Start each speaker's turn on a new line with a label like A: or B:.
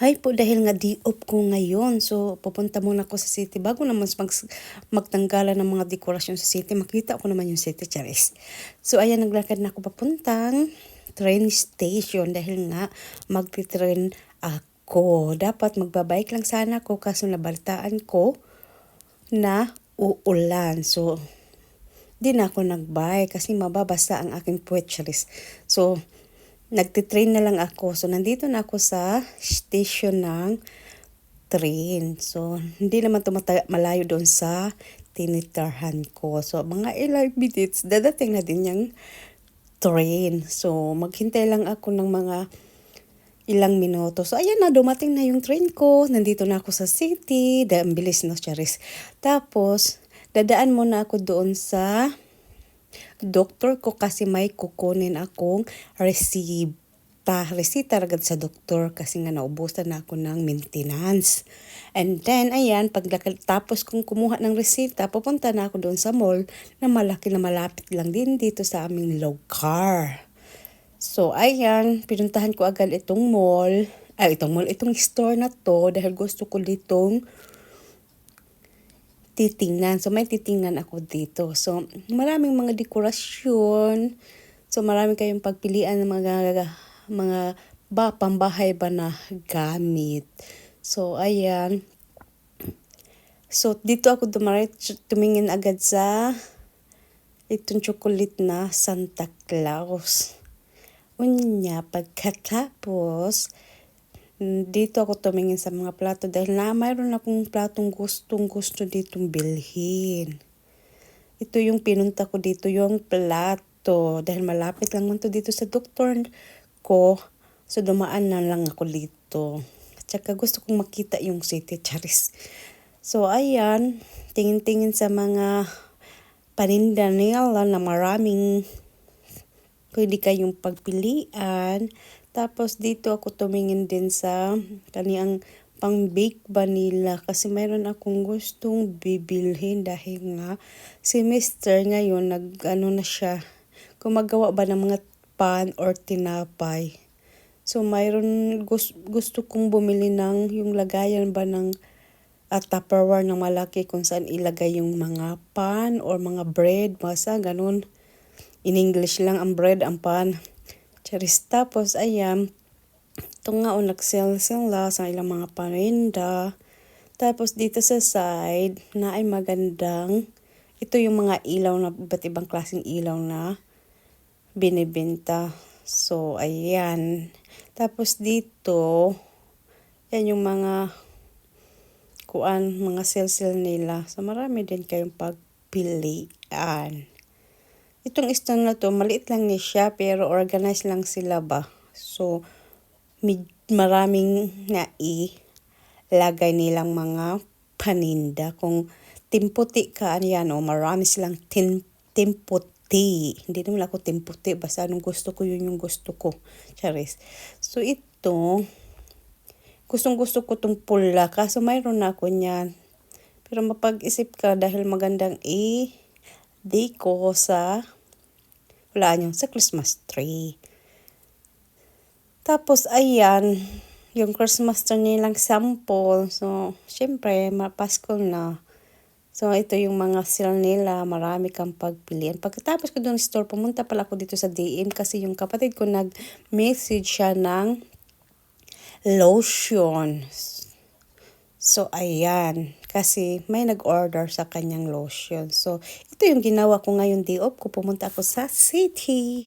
A: Hi po, dahil nga di-off ko ngayon. So, pupunta muna ako sa city. Bago naman mag, magtanggalan ng mga dekorasyon sa city, makita ko naman yung city, charis. So, ayan, naglakad na ako papuntang train station dahil nga magti-train ako. Dapat magbabike lang sana ako kaso nabalitaan ko na uulan. So, di na ako nagbike kasi mababasa ang aking puwet, charis. So, nagtitrain na lang ako. So, nandito na ako sa station ng train. So, hindi naman tumata- malayo doon sa tinitarhan ko. So, mga ilang minutes, dadating na din yung train. So, maghintay lang ako ng mga ilang minuto. So, ayan na, dumating na yung train ko. Nandito na ako sa city. Ang bilis na, Charis. Tapos, dadaan muna ako doon sa doktor ko kasi may kukunin akong resita. Resita agad sa doktor kasi nga naubusan na ako ng maintenance. And then, ayan, pagtapos kong kumuha ng resita, pupunta na ako doon sa mall na malaki na malapit lang din dito sa aming lugar. So, ayan, pinuntahan ko agad itong mall. Ay, itong mall, itong store na to dahil gusto ko ditong titingnan. So, may titingnan ako dito. So, maraming mga dekorasyon. So, marami kayong pagpilian ng mga, mga ba, pambahay ba na gamit. So, ayan. So, dito ako dumarit, tumingin agad sa itong chocolate na Santa Claus. Unya, pagkatapos, dito ako tumingin sa mga plato dahil na mayroon akong platong gustong gusto ditong bilhin. Ito yung pinunta ko dito, yung plato. Dahil malapit lang to dito sa doktor ko. So dumaan na lang ako dito. At saka gusto kong makita yung city charis. So ayan, tingin-tingin sa mga paninda nila na maraming pwede kayong pagpilian. Tapos dito ako tumingin din sa kaniyang pang bake vanilla kasi mayroon akong gustong bibilhin dahil nga si Mr. ngayon nag ano na siya gumagawa ba ng mga pan or tinapay. So mayroon gusto, gusto kong bumili ng yung lagayan ba ng at tupperware na malaki kung saan ilagay yung mga pan or mga bread, basta ganun. In English lang ang bread, ang pan. Charis tapos ayan, ito nga o nag-sell-sell la sa ilang mga paninda. Tapos dito sa side na ay magandang, ito yung mga ilaw na iba't ibang klaseng ilaw na binibenta. So, ayan. Tapos dito, yan yung mga kuan, mga sell-sell nila. So, marami din kayong pagpilian. Itong stone na to, maliit lang ni siya, pero organized lang sila ba. So, mid, maraming nga i-lagay nilang mga paninda. Kung timputi ka, ano yan, o, marami silang tin, timputi. Hindi naman ako timputi, basta anong gusto ko, yun yung gusto ko. Charis. So, ito, gustong gusto ko tong pula, kaso mayroon na ako niyan. Pero mapag-isip ka dahil magandang i- deco sa wala nyo, sa Christmas tree. Tapos, ayan, yung Christmas tree nilang sample. So, syempre, mapasko na. So, ito yung mga sale nila. Marami kang pagpilian. Pagkatapos ko doon store, pumunta pala ako dito sa DM kasi yung kapatid ko nag-message siya ng lotion. So, ayan. Kasi may nag-order sa kanyang lotion. So, ito yung ginawa ko ngayon off ko. Pumunta ako sa city.